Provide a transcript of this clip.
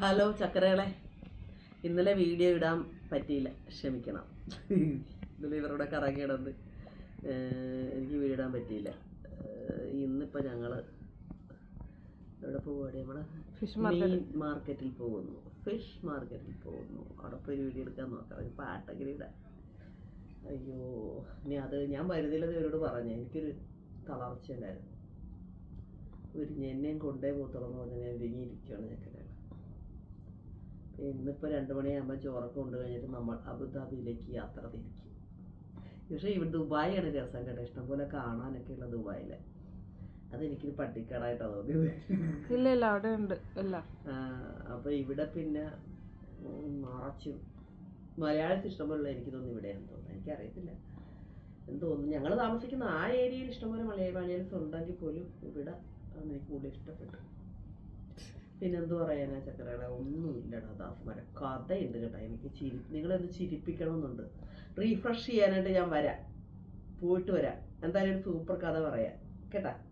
Hello ചക്കരകളെ. ഇന്നലെ video ഇടാൻ പറ്റിയില്ല. ക്ഷമിക്കണം. ഇന്നലെ ഇവരുടെ കറങ്ങി കിടന്ന് എനിക്ക് വീഡിയോ ഇടാൻ പറ്റിയില്ല. ഇന്നിപ്പോൾ ഞങ്ങൾ എവിടെ പോവാടി നമ്മൾ ഫിഷ് മീൻ മാർക്കറ്റിൽ പോകുന്നു. ഫിഷ് മാർക്കറ്റിൽ പോകുന്നു. അവിടെ പോയി ഒരു വീഡിയോ എടുക്കാൻ നോക്കാം. ഒരു പാട്ടെങ്കിലും ഇടാൻ. അയ്യോ ഇനി അത് ഞാൻ വരുന്നില്ലെന്ന് ഇവരോട് പറഞ്ഞു. എനിക്കൊരു തളർച്ച ഉണ്ടായിരുന്നു ഒരു എന്നെയും കൊണ്ടേ പോത്തുള്ളൂ പറഞ്ഞാൽ ഞാൻ ചക്കരകൾ ഇന്നിപ്പോൾ രണ്ട് മണിയാകുമ്പോൾ ചോറൊക്കെ കൊണ്ട് കഴിഞ്ഞിട്ട് നമ്മൾ അബുദാബിയിലേക്ക് യാത്ര തിരിക്കും. പക്ഷേ ഇവിടെ ദുബായിയാണ് രസം കേട്ടോ. ഇഷ്ടംപോലെ കാണാനൊക്കെ ഉള്ള ദുബായിൽ അതെനിക്കൊരു പട്ടിക്കടായിട്ടാ തോന്നിയത്. ഇല്ല ഇല്ല അവിടെ ഉണ്ട് ഇല്ല അപ്പോൾ ഇവിടെ പിന്നെ നിറച്ചും മലയാളത്തിൽ ഇഷ്ടംപോലെ എനിക്ക് തോന്നുന്നു ഇവിടെയാണ് തോന്നുന്നു. എനിക്കറിയത്തില്ല. എന്ന് തോന്നുന്നു. ഞങ്ങൾ താമസിക്കുന്ന ആ ഏരിയയിൽ ഇഷ്ടംപോലെ മലയാളി മലയാളീസ് ഉണ്ടെങ്കിൽ പോലും ഇവിടെ എനിക്ക് കൂടുതൽ ഇഷ്ടപ്പെട്ടു. പിന്നെ എന്ത് പറയാനാ ചക്കരകളെ ഒന്നുമില്ലടാ ദാസ്മാരെ കഥയുണ്ട് കേട്ടോ എനിക്ക് ചിരി നിങ്ങളെന്ന് ചിരിപ്പിക്കണമെന്നുണ്ട്. റീഫ്രഷ് ചെയ്യാനായിട്ട് ഞാൻ വരാം. പോയിട്ട് വരാം. എന്തായാലും ഒരു സൂപ്പർ കഥ പറയാം. കേട്ടാ?